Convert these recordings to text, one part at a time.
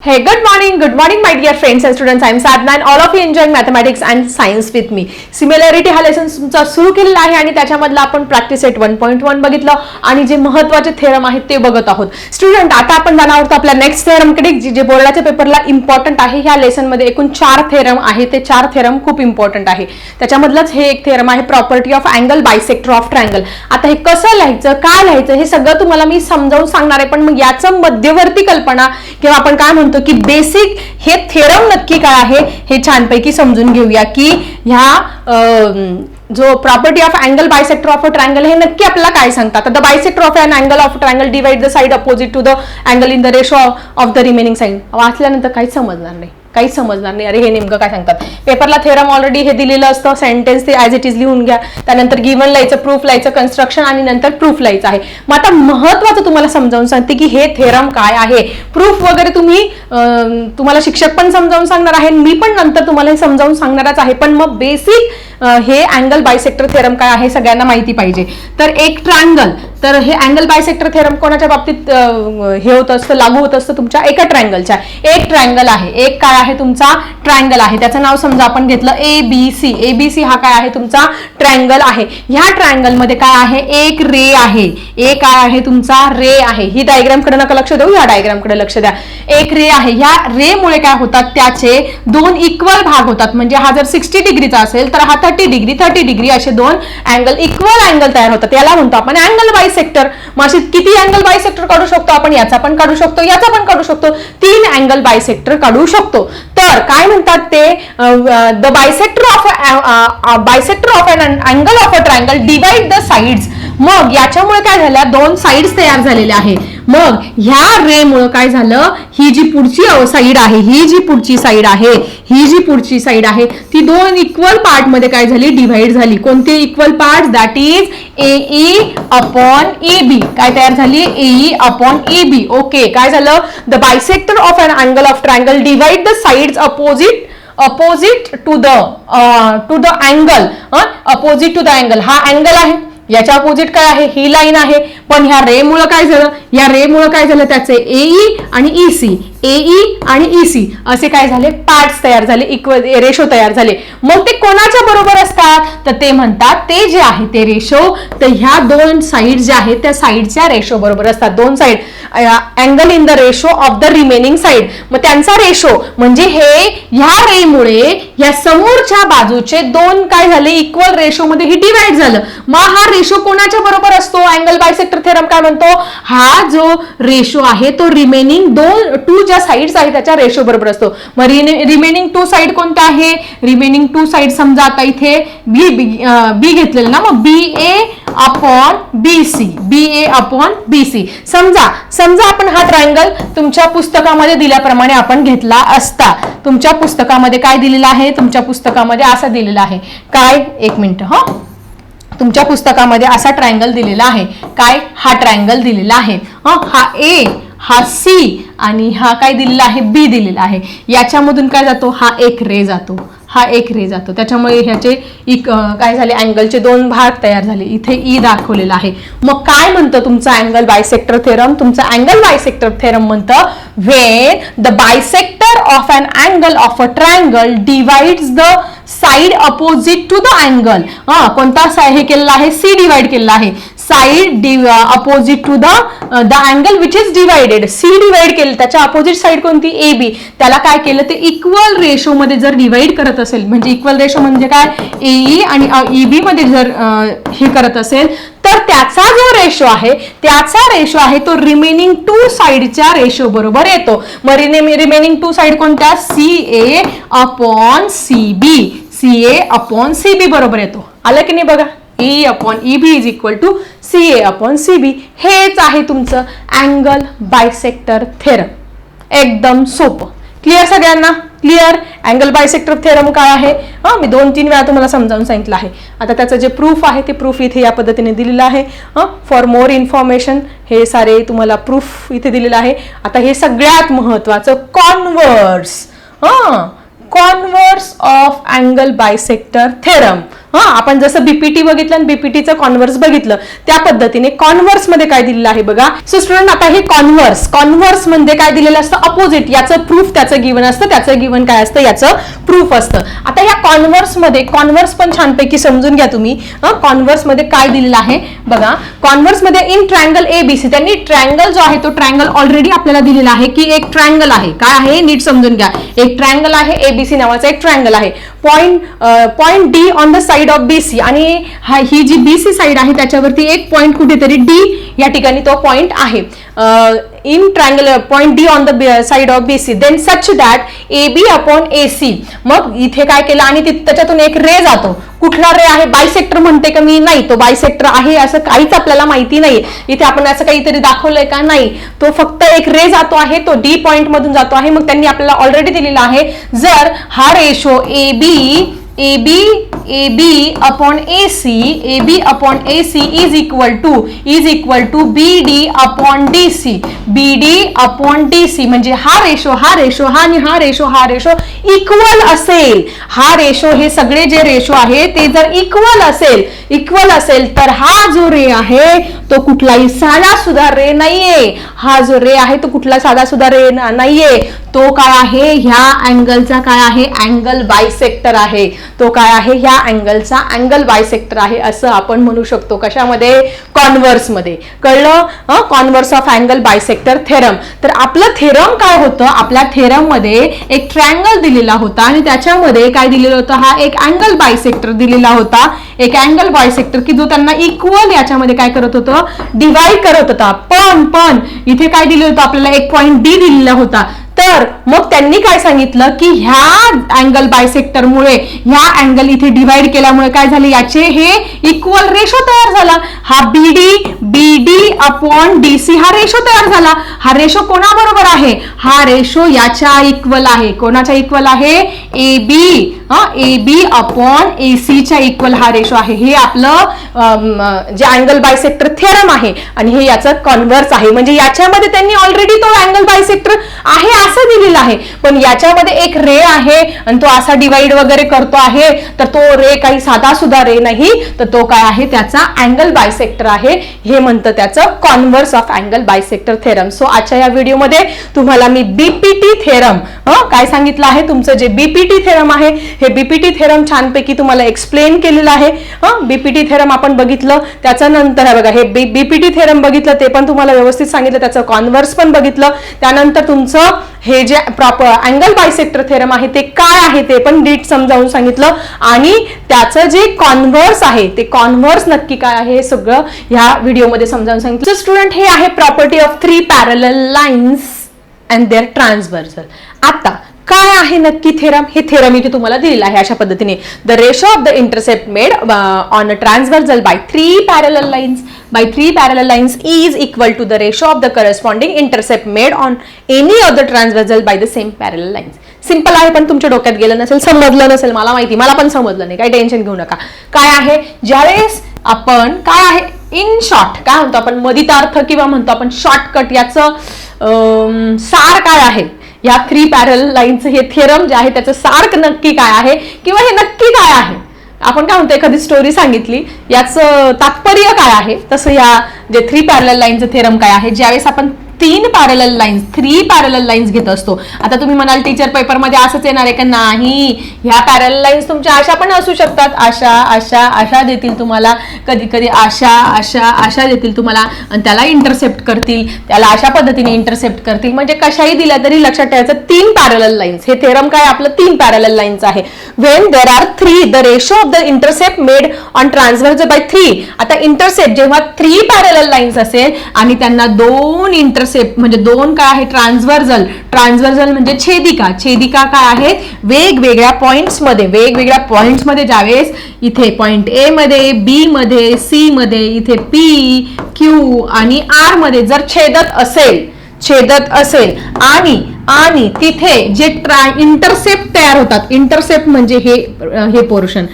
Hey, good morning, good morning, my dear friends and students. I'm Sadna and all of you enjoying mathematics and science with me. Similarity हा lesson तुमचा सुरू केलेला आहे आणि त्याच्यामधला आपण practice eight one point one बघितलं. आणि जे महत्त्वाचे थेरम आहेत ते बघत आहोत. स्टुडंट आता आपण जाणार आहोत आपल्या नेक्स्ट थेरमकडे जे जे बोर्डाच्या पेपरला इम्पॉर्टंट आहे ह्या लेसनमध्ये एकूण चार थेरम आहे ते चार थेरम खूप इम्पॉर्टंट आहे. त्याच्यामधलंच हे एक थेरम आहे property of angle bisector of triangle आता हे कसं लिहायचं काय लिहायचं हे सगळं तुम्हाला मी समजावून सांगणार आहे. पण मग याचं मध्यवर्ती कल्पना किंवा आपण काय म्हणतो की बेसिक हे थेरम नक्की काय आहे हे छानपैकी समजून घेऊया की ह्या जो property of angle bisector of a triangle हे नक्की आपल्याला काय सांगतात? The bisector of an angle of triangle divide the side opposite to the angle in the ratio of the remaining side वाचल्यानंतर काहीच समजणार नाही. काहीच समजणार नाही. अरे हे नेमकं काय सांगतात? पेपरला थेरम ऑलरेडी हे दिलेलं असतं. सेंटेन्स ते ॲज इट इज लिहून घ्या. त्यानंतर गिवन लाईचं प्रूफ लाईचं कन्स्ट्रक्शन आणि नंतर प्रूफ लिहायचं आहे. मग आता महत्वाचं तुम्हाला समजावून सांगते की हे थेरम काय आहे. प्रूफ वगैरे तुम्ही तुम्हाला शिक्षक पण समजावून सांगणार आहे. मी पण नंतर तुम्हाला हे समजावून सांगणारच आहे. पण मग बेसिक हे अँगल बायसेक्टर थेरम काय आहे? सगळ्यांना माहिती पाहिजे. तर एक ट्रायंगल तर हे अँगल बायसेक्टर थेरम कोणाच्या बाबतीत हे होत असतं लागू होत असतं? तुमच्या एका ट्रायंगलच्या एक ट्रायंगल आहे. एक काय आहे? तुमचा ट्रायंगल आहे. त्याचं नाव समजा आपण घेतलं A B C A B C हा काय आहे? तुमचा ट्रायंगल आहे. ह्या ट्रायंगलमध्ये काय आहे? एक रे आहे. ए काय आहे? तुमचा रे आहे. ही डायग्रामकडे नका लक्ष देऊ या डायग्रामकडे लक्ष द्या. एक रे आहे. ह्या रे मुळे काय होतात? त्याचे दोन इक्वल भाग होतात. म्हणजे हा जर सिक्स्टी डिग्रीचा असेल तर हा थर्टी डिग्री थर्टी डिग्री असे दोन अँगल इक्वल अँगल तयार होतात. याला म्हणतो आपण अँगल बाय बायसेक्टर मग किती अँगल बायसेक्टर काढू शकतो आपण? याचा पण काढू शकतो याचा पण काढू शकतो. तीन अँगल बायसेक्टर काढू शकतो. तर काय म्हणतात ते? The bisector of bisector of and angle of a triangle divide the sides मग याच्यामुळे काय झाल्या दोन साइड्स तयार झालेल्या आहे. मग ह्या रे मुळे काय झालं? ही जी पुढची साईड आहे ही जी पुढची साईड आहे ही जी पुढची साईड आहे ती दोन इक्वल पार्टमध्ये काय झाली? डिव्हाइड झाली. कोणते equal part that is A E upon A B काय तयार झाली? A E upon A B okay काय झालं? The bisector of an angle of triangle divide the sides opposite opposite to the to the angle opposite to the angle हा angle आहे. याच्या opposite काय आहे? ही लाईन आहे. पण ह्या रे मुळे काय झालं? या रे मुळे काय झालं? त्याचे एई आणि ईसी एई आणि ईसी असे काय झाले? पार्ट्स तयार झाले इक्वल रेशो तयार झाले. मग ते कोणाच्या बरोबर असतात? तर ते म्हणतात ते जे आहे ते रेशो. तर ह्या दोन साईड ज्या आहेत त्या साईडच्या रेशो बरोबर असतात. दोन side angle in the ratio of the remaining side मग त्यांचा रेशो म्हणजे हे ह्या रेमुळे या समोरच्या बाजूचे दोन काय झाले? इक्वल रेशो मध्ये ही डिवाइड झालं. मग हा रेशो कोणाच्या बरोबर असतो? अँगल बायसेक्टर थेरम काय म्हणतो? हा जो रेशो आहे तो रिमेनिंग दोन टू ज्या साईड्स आहेत त्याच्या रेशो बरोबर असतो. मग रिमेनिंग टू साईड कोणत्या आहे? रिमेनिंग टू साईड समजा आता इथे बी बी घेतलेलं ना मग B A upon B C B A upon B C समजा समजा आपण हा ट्रायंगल तुमच्या पुस्तकामध्ये दिल्याप्रमाणे आपण घेतला असता. तुमच्या पुस्तकामध्ये काय दिलेलं आहे? तुमच्या पुस्तकामध्ये असं दिलेलं आहे. काय? एक मिनिट हा? तुमच्या पुस्तकामध्ये असा ट्रायंगल दिलेला आहे. काय? हा ट्रायंगल दिलेला आहे. हा? ए हा सी आणि हा काय दिलेला आहे? बी दिलेला आहे. याच्यामधून काय जातो? हा एक रे जातो. हा एक रे जातो. त्याच्यामुळे ह्याचे इक काय झाले अँगलचे दोन भाग तयार झाले. इथे ई दाखवलेला आहे. मग काय म्हणतं तुमचं अँगल बायसेक्टर थेरम तुमचं अँगल बायसेक्टर थेरम म्हणतं when the bisector of an angle of a triangle divides the side opposite to the angle हा कोणता हे केलेला आहे? सी डिवाइड केलेला आहे. Side opposite to the the angle which is divided C divide केलं त्याच्या अपोजिट साइड कोणती? ए बी त्याला काय केलं? ते इक्वल रेशो मध्ये जर डिवाइड करत असेल म्हणजे इक्वल रेशो म्हणजे काय? एई e आणि ई बी e, मध्ये जर हे करत असेल तर त्याचा जो रेशो आहे त्याचा रेशो आहे तो रिमेनिंग टू साइडच्या रेशो बरोबर येतो. मग रिमेनिंग टू साइड कोणत्या? C A upon C B C A upon C B बरोबर येतो. आलं की नाही बघा? E upon E B is equal to C A upon C B हेच आहे तुमचं अँगल बायसेक्टर थेरम एकदम सोपं. क्लिअर सगळ्यांना? क्लिअर अँगल बायसेक्टर थेरम काय आहे? हां मी दोन तीन वेळा तुम्हाला समजावून सांगितलं आहे. आता त्याचं जे प्रूफ आहे ते प्रूफ इथे या पद्धतीने दिलेलं आहे. हां फॉर मोर इन्फॉर्मेशन हे सारे तुम्हाला प्रूफ इथे दिलेलं आहे. आता हे सगळ्यात महत्त्वाचं कॉन्वर्स हां converse of angle bisector theorem हा आपण जसं बीपीटी बघितलं आणि बीपीटीचं कॉन्व्हर्स बघितलं त्या पद्धतीने कॉन्व्हर्समध्ये काय दिलेलं आहे बघा. सो स्टुडंट आता हे कॉन्व्हर्स कॉन्व्हर्समध्ये काय दिलेलं असतं? अपोजिट याचं प्रूफ त्याचं गिवन असतं त्याचं गिवन काय असतं? याचं प्रूफ असतं. आता या कॉन्व्हर्समध्ये कॉन्व्हर्स पण छानपैकी समजून घ्या तुम्ही. कॉन्व्हर्समध्ये काय दिलेलं आहे? बघा कॉन्व्हर्समध्ये इन ट्रँगल एबीसी त्यांनी ट्रँगल जो आहे तो ट्रँगल ऑलरेडी आपल्याला दिलेला आहे की एक ट्रँगल आहे. काय आहे? नीट समजून घ्या. एक ट्रँगल आहे एबीसी नावाचा एक ट्रँगल आहे. Point point D on the side of BC आणि हा- ही जी बीसी साइड आहे त्याच्यावरती एक पॉईंट कुठेतरी डी या ठिकाणी तो पॉइंट आहे. In triangle point D on the side of B C then such that A B upon A C मग इथे काय केलं? आणि त्याच्यातून एक रे जातो. कुठला रे आहे? बायसेक्टर म्हणते का मी? नाही. तो बायसेक्टर आहे असं काहीच आपल्याला माहिती नाही इथे आपण असं काहीतरी दाखवलंय का? नाही. तो फक्त एक रे जातो आहे. तो डी पॉइंट मधून जातो आहे. मग त्यांनी आपल्याला ऑलरेडी दिलेला आहे. जर हा ratio A B A B A B upon A C A B upon A C is equal to is equal to B D upon D C B D upon D C म्हणजे हा ratio हा ratio हा आणि हा ratio हा ratio equal असेल. हा ratio हे सगळे जे रेशो आहे ते जर इक्वल असेल इक्वल असेल तर हा जो रे आहे तो कुठलाही साधा सुद्धा रे नाहीये. हा जो रे आहे तो कुठला साधा सुद्धा रे नाहीये. तो काय आहे? ह्या अँगलचा काय आहे? अँगल बायसेक्टर आहे. तो काय आहे? ह्या अँगलचा अँगल बायसेक्टर आहे असं आपण म्हणू शकतो कशामध्ये? कॉन्व्हर्समध्ये कळलं? Converse of angle bisector theorem तर आपलं थेरम काय होतं? आपल्या थेरममध्ये एक ट्रँगल दिलेला होता आणि त्याच्यामध्ये काय दिलेलं होतं? हा एक अँगल बायसेक्टर दिलेला होता. एक अँगल बायसेक्टर की जो त्यांना इक्वल याच्यामध्ये काय करत होतं? डिवाइड करत होता. पण पण इथे काय दिलं होतं आपल्याला? एक पॉईंट डी दिलेला होता. तर मग त्यांनी काय सांगितलं की ह्या अँगल बायसेक्टरमुळे ह्या अँगल इथे डिवाइड केल्यामुळे काय झाले? याचे हे इक्वल रेशो तयार झाला. हा बीडी बीडी अपॉन डीसी हा रेशो तयार झाला. हा रेशो कोणाबरोबर आहे? हा रेशो याच्या इक्वल आहे. कोणाच्या इक्वल आहे? A B A B upon ए च्या इक्वल हा रेशो आहे. हे आपलं जे अँगल बायसेक्टर थेरम आहे आणि हे याचं कॉन्व्हर्स आहे. म्हणजे याच्यामध्ये त्यांनी ऑलरेडी तो अँगल बायसेक्टर आहे असं दिलेलं आहे. पण याच्यामध्ये एक रे आहे आणि तो असा डिवाइड वगैरे करतो आहे. तर तो रे काही साधा सुद्धा रे नाही. तर तो काय आहे? त्याचा अँगल बायसेक्टर आहे. हे म्हणतं त्याचं converse of angle bisector theorem so आजच्या या व्हिडिओमध्ये तुम्हाला मी बीपीटी थेरम काय सांगितलं आहे? तुमचं जे बीपीटी थेरम आहे. हे बीपीटी थेरम छानपैकी तुम्हाला एक्सप्लेन केलेलं आहे. बीपीटी थेरम आपण बघितलं त्याच्या नंतर आहे बघा हे बीपीटी थेरम बघितलं ते पण तुम्हाला व्यवस्थित सांगितलं त्याचं कॉन्व्हर्स पण बघितलं. त्यानंतर तुमचं हे जे प्रॉपर अँगल बायसेक्टर थेरम आहे ते काय आहे ते पण नीट समजावून सांगितलं. आणि त्याचं जे कॉन्व्हर्स आहे ते कॉन्व्हर्स नक्की काय आहे हे सगळं ह्या व्हिडिओमध्ये समजावून सांगितलं. स्टुडंट हे आहे property of three parallel lines and their transversal आता काय आहे नक्की थेरम? हे थेरम इथे तुम्हाला दिलेलं आहे अशा पद्धतीने. The ratio of the intercept made on a transversal by three parallel lines by three parallel lines is equal to the ratio of the corresponding intercept made on any of the transversal by the same parallel lines. Simple आहे पण तुमच्या डोक्यात गेलं नसेल समजलं नसेल मला माहिती. मला पण समजलं नाही. काही टेन्शन घेऊ नका. काय आहे? ज्यावेळेस आपण काय आहे? इन शॉर्ट काय म्हणतो आपण? मदितार्थ किंवा म्हणतो आपण शॉर्टकट याचं सार काय आहे? या थ्री पॅरल लाईनचं हे थेरम जे आहे त्याचं सार्क नक्की काय आहे किंवा हे नक्की काय आहे? आपण काय म्हणतो एखादी स्टोरी सांगितली याचं तात्पर्य काय आहे? तसं या जे थ्री पॅरल लाईनचं थेरम काय आहे ज्यावेळेस आपण तीन parallel lines three parallel lines घेत असतो. आता तुम्ही म्हणाल टीचर पेपरमध्ये असंच येणार आहे का? नाही. ह्या पॅरल लाईन्स तुमच्या अशा पण असू शकतात. अशा अशा अशा देतील तुम्हाला. कधी कधी अशा अशा अशा देतील तुम्हाला. आणि त्याला इंटरसेप्ट करतील. त्याला अशा पद्धतीने इंटरसेप्ट करतील. म्हणजे कशाही दिल्या तरी लक्षात ठेवायचं तीन पॅरल लाईन्स हे थेरम काय? आपलं तीन पॅरल लाईन्स आहे. When there are three the ratio of the intercept made on transverse by three आता इंटरसेप्ट जेव्हा थ्री पॅरल लाईन्स असेल आणि त्यांना दोन इंटर इंटरसेप्ट म्हणजे दोन काय आहे? ट्रान्सव्हर्झल ट्रान्सव्हर्जल म्हणजे छेदिका. छेदिका काय आहेत? वेगवेगळ्या पॉईंट्समध्ये. वेगवेगळ्या पॉईंट्समध्ये ज्यावेळेस इथे पॉईंट ए मध्ये बी मध्ये सी मध्ये इथे पी क्यू आणि आरमध्ये जर छेदत असेल छेदत असेल आणि आणि तिथे जे ट्रा इंटरसेप्ट तयार होतात. इंटरसेप्ट म्हणजे हे हे पोर्शन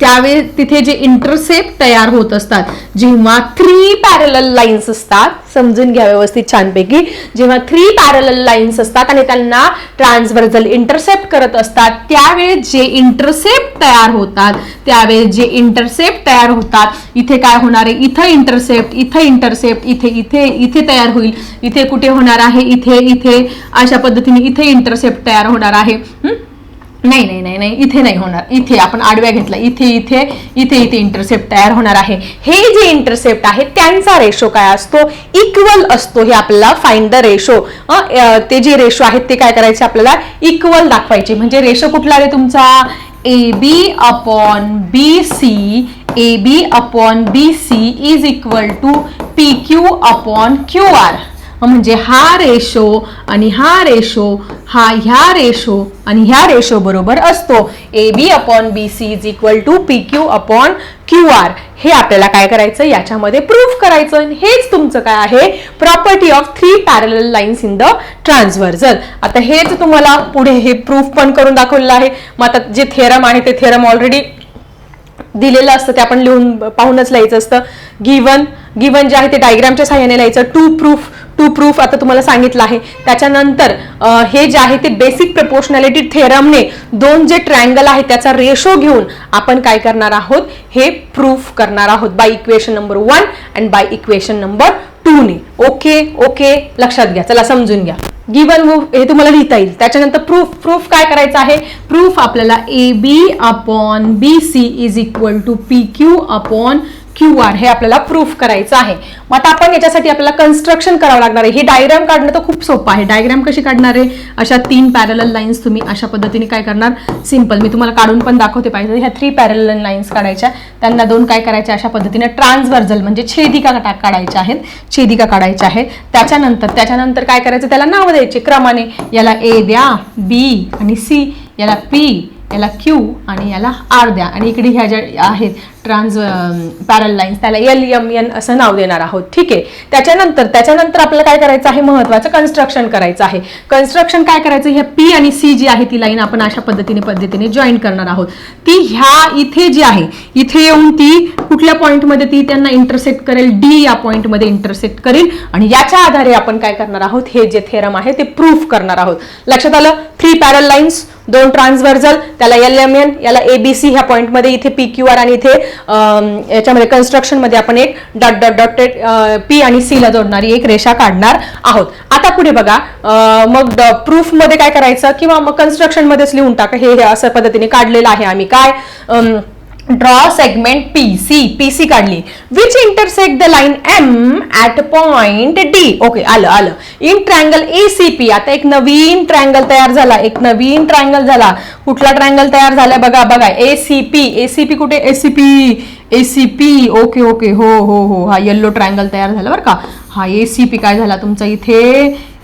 त्यावेळी तिथे जे इंटरसेप्ट तयार होत असतात जेव्हा थ्री पॅरल लाईन्स असतात समजून घ्या व्यवस्थित छानपैकी जेव्हा थ्री पॅरल लाईन्स असतात आणि त्यांना ट्रान्सव्हर्जल इंटरसेप्ट करत असतात त्यावेळी जे इंटरसेप्ट तयार होतात त्यावेळी जे इंटरसेप्ट तयार होतात इथे काय होणार आहे? इथं इंटरसेप्ट इथं इंटरसेप्ट इथे इथे इथे तयार होईल. इथे कुठे होणार आहे? इथे इथे. अशा पद्धतीने इथे इंटरसेप्ट तयार होणार आहे. नाही नाही नाही नाही इथे नाही होणार. इथे आपण आडव्या घेतला. इथे इथे इथे इथे इंटरसेप्ट तयार होणार आहे. हे जे इंटरसेप्ट आहे त्यांचा रेशो काय असतो? इक्वल असतो हे आपल्याला फाइंड द रेशो ते जे रेशो आहेत ते काय करायचे आपल्याला? इक्वल दाखवायचे. म्हणजे रेशो कुठला आहे तुमचा? A B upon B C A B upon B C is equal to P Q upon Q R म्हणजे हा रेशो आणि हा रेशो हा ह्या रेशो आणि ह्या रेशो बरोबर असतो. A B upon B C is equal to P Q upon Q R हे आपल्याला काय करायचं? याच्यामध्ये प्रूफ करायचं. आणि हेच तुमचं काय आहे? Property of three parallel lines in the transversal आता हेच तुम्हाला पुढे हे प्रूफ पण करून दाखवलेलं आहे. मग आता जे थेरम आहे ते थेरम ऑलरेडी दिलेलं असतं. ते आपण लिहून पाहूनच लिहायचं असतं. गिवन गिवन जे आहे ते डायग्रामच्या सहाय्याने लिहायचं. टू प्रूफ टू प्रूफ आता तुम्हाला सांगितलं आहे. त्याच्यानंतर हे जे आहे ते बेसिक प्रपोर्शनॅलिटी थेरमने दोन जे ट्रायंगल आहे त्याचा रेशो घेऊन आपण काय करणार आहोत? हे प्रूफ करणार आहोत by equation number one and by equation number two ने. ओके ओके लक्षात घ्या. चला समजून घ्या. गिवन हे तुम्हाला लिहिता येईल. त्याच्यानंतर प्रूफ प्रूफ काय करायचं आहे? प्रूफ आपल्याला A B upon B C is equal to P Q upon Q R हे आपल्याला प्रूफ करायचं आहे. मग आता आपण याच्यासाठी आपल्याला कन्स्ट्रक्शन करावं लागणार आहे. हे डायग्राम काढणं तर खूप सोपं आहे. डायग्राम कशी काढणार आहे? अशा तीन पॅरल लाईन्स तुम्ही अशा पद्धतीने काय करणार? सिंपल मी तुम्हाला काढून पण दाखवते पाहिजे. ह्या थ्री पॅरल लाईन्स काढायच्या. त्यांना दोन काय करायच्या अशा पद्धतीने ट्रान्सव्हर्जल म्हणजे छेदिका काढायच्या आहेत. छेदिका काढायच्या आहेत. त्याच्यानंतर त्याच्यानंतर काय करायचं? त्याला नाव द्यायचे क्रमाने. याला ए द्या बी आणि सी. याला पी याला क्यू आणि याला आर द्या. आणि इकडे ह्या ज्या आहेत ट्रान्स पॅरल लाईन्स त्याला एल एम एन असं नाव देणार आहोत. ठीक आहे? त्याच्यानंतर त्याच्यानंतर आपल्याला काय करायचं आहे? महत्वाचं कन्स्ट्रक्शन करायचं आहे. कन्स्ट्रक्शन काय करायचं? ह्या पी आणि सी जी आहे ती लाईन आपण अशा पद्धतीने पद्धतीने जॉईन करणार आहोत. ती ह्या इथे जी आहे इथे येऊन ती कुठल्या पॉईंटमध्ये ती त्यांना इंटरसेक्ट करेल? डी या पॉईंटमध्ये इंटरसेक्ट करेल. आणि याच्या आधारे आपण काय करणार आहोत? हे जे थेरम आहे ते प्रूफ करणार आहोत. लक्षात आलं? थ्री पॅरल लाईन्स दोन ट्रान्सव्हर्जल त्याला एल एम एन याला ए बी सी ह्या पॉईंटमध्ये इथे पी क्यू आर आणि इथे याच्यामध्ये कन्स्ट्रक्शनमध्ये आपण एक डॉट डॉट डॉट पी आणि सी ला जोडणारी एक रेषा काढणार आहोत. आता पुढे बघा मग प्रूफमध्ये काय करायचं? किंवा मग कन्स्ट्रक्शनमध्येच लिहून टाका हे हे असं पद्धतीने काढलेलं आहे आम्ही. काय? Draw segment P C P C काढली. Which intersect the line M at point D okay आलं आलं. In triangle A C P आता एक नवीन ट्रँगल तयार झाला एक नवीन ट्रँगल झाला. कुठला ट्रँगल तयार झाला बघा बघा. A C P A C P कुठे? A C P A C P okay okay हो हो हो. हा येल्लो ट्रँगल तयार झाला बरं का? हा ए सी पी काय झाला तुमचा इथे?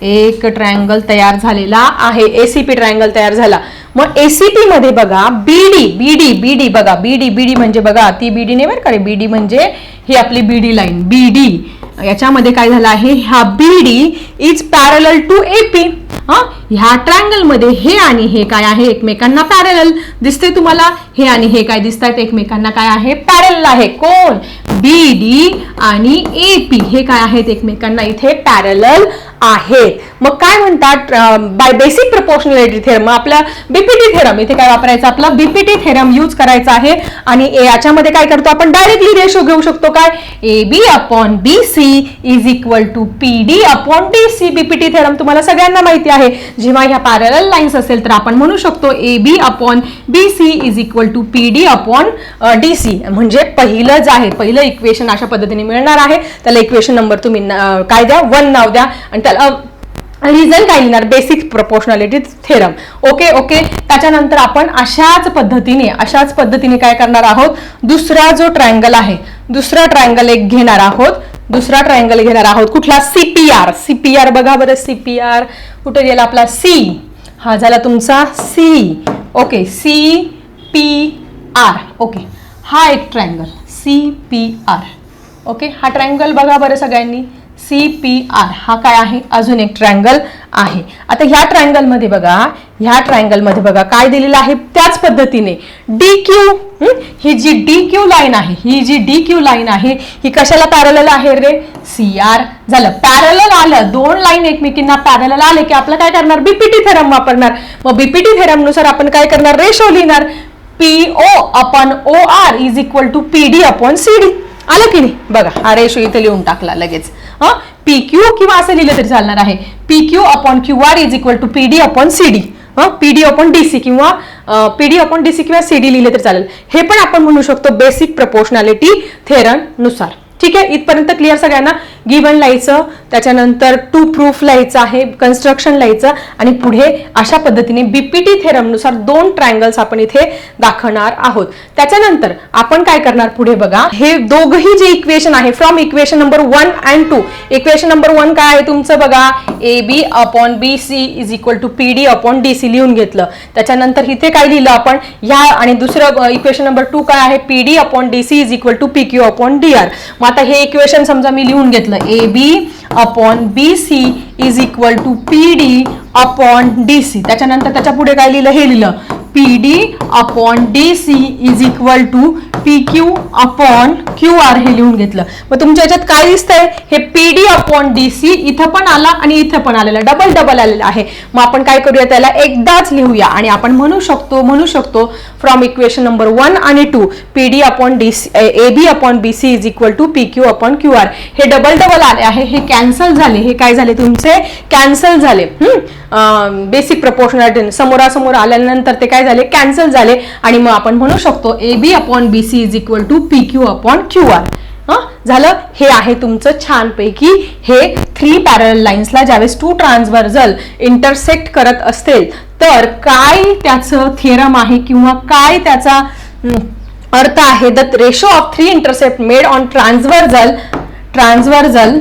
एक ट्रँगल तयार झालेला आहे. ए सी पी ट्रँगल तयार झाला. मग एसीपी मध्ये बघा बीडी बीडी बीडी बघा बीडी बीडी म्हणजे बघा ती बीडी नाही बरं का बीडी म्हणजे ही आपली बीडी लाईन बीडी याच्यामध्ये काय झालं आहे? ह्या BD is parallel to AP हा? ह्या ट्रायंगलमध्ये हे आणि हे काय आहे? एकमेकांना पॅरल दिसते तुम्हाला? हे आणि हे काय दिसत आहेत एकमेकांना काय आहे? पॅरल आहे. कोण? बी डी आणि ए पी हे काय आहेत? एकमेकांना इथे पॅरल आहेत मग काय म्हणतात बाय बेसिक प्रपोर्शनॅलिटी थेरम आपला बीपीटी थेरम इथे काय वापरायचं? आपला बीपीटी थेरम यूज करायचा आहे आणि ए- याच्यामध्ये काय करतो आपण? डायरेक्टली रेशो घेऊ शकतो काय? A B upon B C is equal to P D upon D C BPT theorem तुम्हाला सगळ्यांना माहिती आहे. जेव्हा ह्या पॅरल लाईन्स असेल तर आपण म्हणू शकतो A B upon B C is equal to P D upon D C म्हणजे पहिलं जे आहे. पहिलं इक्वेशन अशा पद्धतीने मिळणार आहे. त्याला इक्वेशन नंबर तुम्ही काय द्या? वन नाव द्या. आणि चल रिझन काय लिहिणार? Basic proportionality theorem okay okay त्याच्यानंतर आपण अशाच पद्धतीने अशाच पद्धतीने काय करणार आहोत? दुसरा जो ट्रायंगल आहे दुसरा ट्रायंगल एक घेणार आहोत. दुसरा ट्रायंगल घेणार आहोत. कुठला? सीपीआर सीपीआर बघा बरं सीपीआर कुठे गेला आपला? सी हा झाला तुमचा C okay C P R okay हा एक triangle C P R okay हा ट्रायंगल बघा बरं सगळ्यांनी. सी पी आर हा काय आहे? अजून एक ट्रायंगल आहे. आता ह्या ट्रायंगलमध्ये बघा ह्या ट्रायंगलमध्ये बघा काय दिलेलं आहे? त्याच पद्धतीने डी क्यू ही? जी डी क्यू लाईन आहे ही जी डी क्यू लाईन आहे ही कशाला पॅरल आहे रे? सी आर झालं. पॅरल आलं. दोन लाईन एकमेकींना पॅरल आले की आपलं काय करणार? बीपीटी थेरम वापरणार. मग बीपीटी थेरमनुसार आपण काय करणार? रेशो लिहिणार. P O upon O R is equal to P D upon C D आलं की नाही? बघा हा रेशो इथे लिहून टाकला लगेच. पी क्यू किंवा असं लिहिलं तरी चालणार आहे. P Q upon Q R is equal to P D upon C D P D upon D C किंवा P D upon D C किंवा सी डी लिहिले तरी चालेल. हे पण आपण म्हणू शकतो बेसिक प्रपोर्शनॅलिटी थेरमनुसार ठीक आहे? इथपर्यंत क्लिअर सगळ्यांना? गिवन लायचं त्याच्यानंतर टू प्रूफ लिहायचं आहे कन्स्ट्रक्शन लिहायचं आणि पुढे अशा पद्धतीने बीपीटी थेरमनुसार दोन ट्रायंगल्स आपण इथे दाखवणार आहोत. त्याच्यानंतर आपण काय करणार पुढे बघा. हे दोघही जे इक्वेशन आहे from equation number one and two equation number one काय आहे तुमचं बघा? A B upon B C is equal to P D upon D C लिहून घेतलं. त्याच्यानंतर इथे काय लिहिलं आपण? ह्या आणि दुसरं इक्वेशन नंबर टू काय आहे? P D upon D C is equal to P Q upon D R मग आता हे इक्वेशन समजा मी लिहून घेतलं. A B upon B C is equal to P D upon D C त्याच्यानंतर त्याच्या पुढे काय लिहिलं? हे लिहिलं P D upon D C is equal to P Q upon Q R हे लिहून घेतलं. मग तुमच्या याच्यात काय दिसतंय? हे P D upon D C इथं पण आला आणि इथं पण आलेला डबल डबल आलेला आहे. मग आपण काय करूया त्याला एकदाच लिहूया. आणि आपण म्हणू शकतो म्हणू शकतो फ्रॉम इक्वेशन नंबर वन आणि two P D upon D C A B upon B C is equal to P Q upon Q R हे डबल डबल आले आहे हे कॅन्सल झाले. हे काय झाले? तुमचे कॅन्सल झाले. बेसिक प्रपोर्शनॅलिटी समोरासमोर आल्यानंतर ते काय झाले? कॅन्सल झाले. आणि मग आपण म्हणू शकतो A B upon B C is equal to P Q upon Q R झालं? हे आहे तुमचं छानपैकी हे थ्री पॅरल लाईन्सला ज्यावेळेस टू ट्रान्सव्हर्जल इंटरसेक्ट करत असेल तर काय त्याचं थिअरम आहे किंवा काय त्याचा अर्थ आहे? The ratio of three intercept made on transversal transversal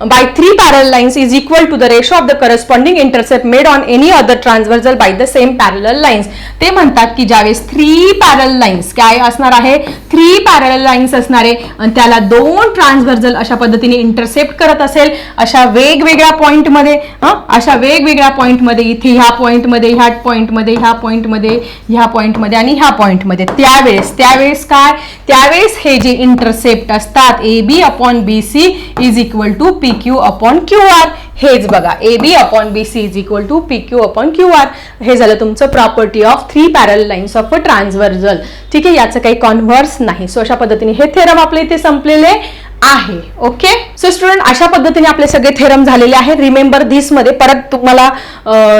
by three parallel lines is equal to the ratio of the corresponding intercept made on any other transversal by the same parallel lines. ते म्हणतात की ज्यावेळेस three parallel lines काय असणार आहे? Three parallel lines असणारे आणि त्याला दोन ट्रान्सव्हर्जल अशा पद्धतीने इंटरसेप्ट करत असेल. अशा वेगवेगळ्या पॉईंटमध्ये अशा वेगवेगळ्या पॉईंटमध्ये इथे ह्या पॉईंटमध्ये ह्या पॉईंटमध्ये ह्या पॉईंटमध्ये ह्या पॉईंटमध्ये आणि ह्या पॉईंटमध्ये त्यावेळेस त्यावेळेस काय? त्यावेळेस हे जे इंटरसेप्ट असतात A B upon B C is equal to P Q upon Q R हेच बघा. A B upon B C is equal to P Q upon Q R हे झालं तुमचं property of three parallel lines of a transversal ठीक आहे याचं काही converse नाही. सो अशा पद्धतीने हे थेरम आपले इथे संपलेले. आहे ओके सो स्टुडंट अशा पद्धतीने आपले सगळे थेरम झालेले आहेत. रिमेंबर दिसमध्ये परत तुम्हाला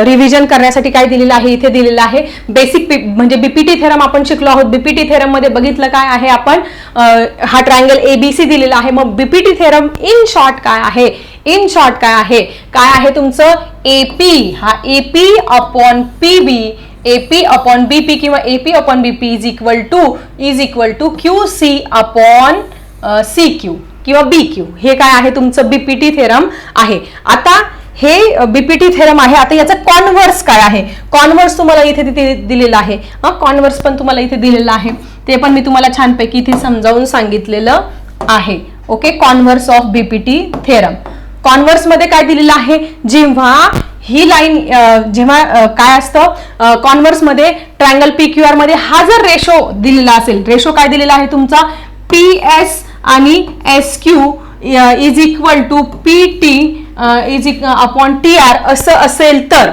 रिव्हिजन करण्यासाठी काय दिलेलं आहे इथे दिलेलं आहे. बेसिक म्हणजे बीपीटी थेरम आपण शिकलो आहोत. बीपीटी थेरममध्ये बघितलं काय आहे आपण? हा ट्रायंगल एबीसी दिलेला आहे. मग बीपीटी थेरम इन शॉर्ट काय आहे? इन शॉर्ट काय आहे? काय आहे तुमचं? एपी हा AP upon P B AP upon BP किंवा AP upon BP is equal to is equal to Q C upon C Q किंवा बी क्यू हे काय आहे? तुमचं बीपीटी थेरम आहे. आता हे बीपीटी थेरम आहे. आता याचं कॉन्व्हर्स काय आहे? कॉन्व्हर्स तुम्हाला इथे तिथे दिलेलं आहे. हा कॉन्व्हर्स पण तुम्हाला इथे दिलेलं आहे. ते पण मी तुम्हाला छानपैकी इथे समजावून सांगितलेलं आहे. Okay converse of BPT theorem कॉन्व्हर्समध्ये काय दिलेलं आहे? जेव्हा ही लाईन जेव्हा काय असतं? कॉन्व्हर्समध्ये ट्रायंगल पी क्यू आरमध्ये हा जर रेशो दिलेला असेल रेशो काय दिलेला आहे तुमचा? पी एस आणि S Q is equal to P T is upon T R असं असेल तर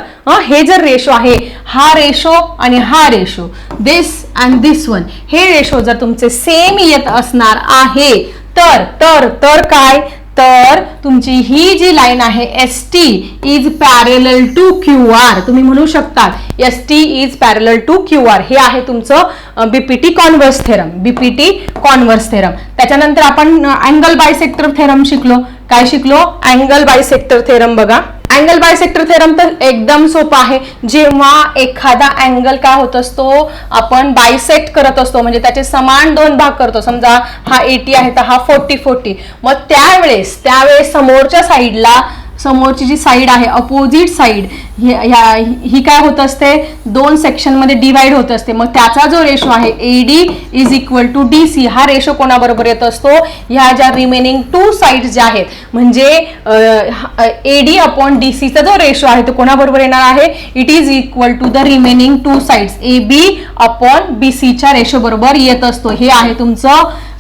हे जर रेशो आहे हा रेशो आणि हा ratio this and this one हे रेशो जर तुमचे सेम येत असणार आहे तर तर तर काय? तर तुमची ही जी लाईन आहे S T is parallel to Q R तुम्ही म्हणू शकतात S T is parallel to Q R हे आहे तुमचं BPT converse theorem BPT converse theorem त्याच्यानंतर आपण अँगल बायसेक्टर थेरम शिकलो. काय शिकलो? अँगल बायसेक्टर थेरम बघा. अँगल बायसेक्टर थेरम तर एकदम सोपा आहे. जेव्हा एखादा अँगल काय होत असतो? आपण बायसेक्ट करत असतो. म्हणजे त्याचे समान दोन भाग करतो. समजा हा एटी आहे तर हा फोर्टी फोर्टी मग त्यावेळेस त्यावेळेस समोरच्या साईडला समोरची जी साईड आहे अपोजिट साईड ही काय होत असते? दोन सेक्शनमध्ये डिवाइड होत असते. मग त्याचा जो रेशो आहे A D is equal to D C हा रेशो कोणाबरोबर येत असतो? ह्या ज्या रिमेनिंग टू साईड ज्या आहेत म्हणजे ए डी अपॉन डी सीचा जो रेशो आहे तो कोणाबरोबर येणार आहे? It is equal to the remaining two sides A B upon B सीच्या रेशो बरोबर येत असतो. हे आहे तुमचं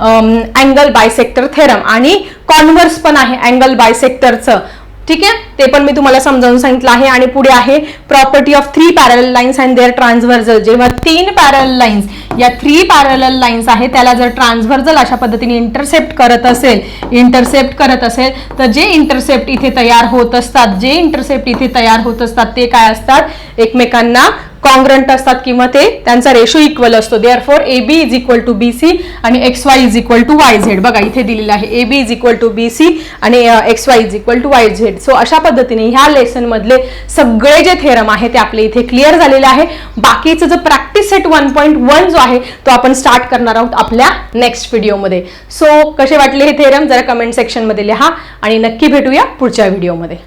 अँगल बायसेक्टर थेरम आणि कॉन्व्हर्स पण आहे अँगल बायसेक्टरचं ठीक आहे? ते पण मी तुम्हाला समजावून सांगितलं आहे आणि पुढे आहे property of three parallel lines and their transversal जेव्हा तीन पॅरल लाईन्स या थ्री पॅरल लाईन्स आहे त्याला जर ट्रान्सव्हर्जल अशा पद्धतीने इंटरसेप्ट करत असेल इंटरसेप्ट करत असेल तर जे इंटरसेप्ट इथे तयार होत असतात जे इंटरसेप्ट इथे तयार होत असतात ते काय असतात? एकमेकांना कॉन्ग्रंट असतात किंवा ते त्यांचा रेशो इक्वल असतो. Therefore A B is equal to B C आणि X Y is equal to Y Z बघा इथे दिलेलं आहे. A B is equal to B C आणि X Y is equal to Y Z so अशा पद्धतीने ह्या लेसनमधले सगळे जे थेरम आहे ते आपले इथे क्लिअर झालेले आहे. बाकीचं जो practice set one point one जो आहे तो आपण स्टार्ट करणार आहोत आपल्या नेक्स्ट व्हिडिओमध्ये सो कसे वाटले हे थेरम जरा कमेंट सेक्शनमध्ये लिहा आणि नक्की भेटूया पुढच्या व्हिडिओमध्ये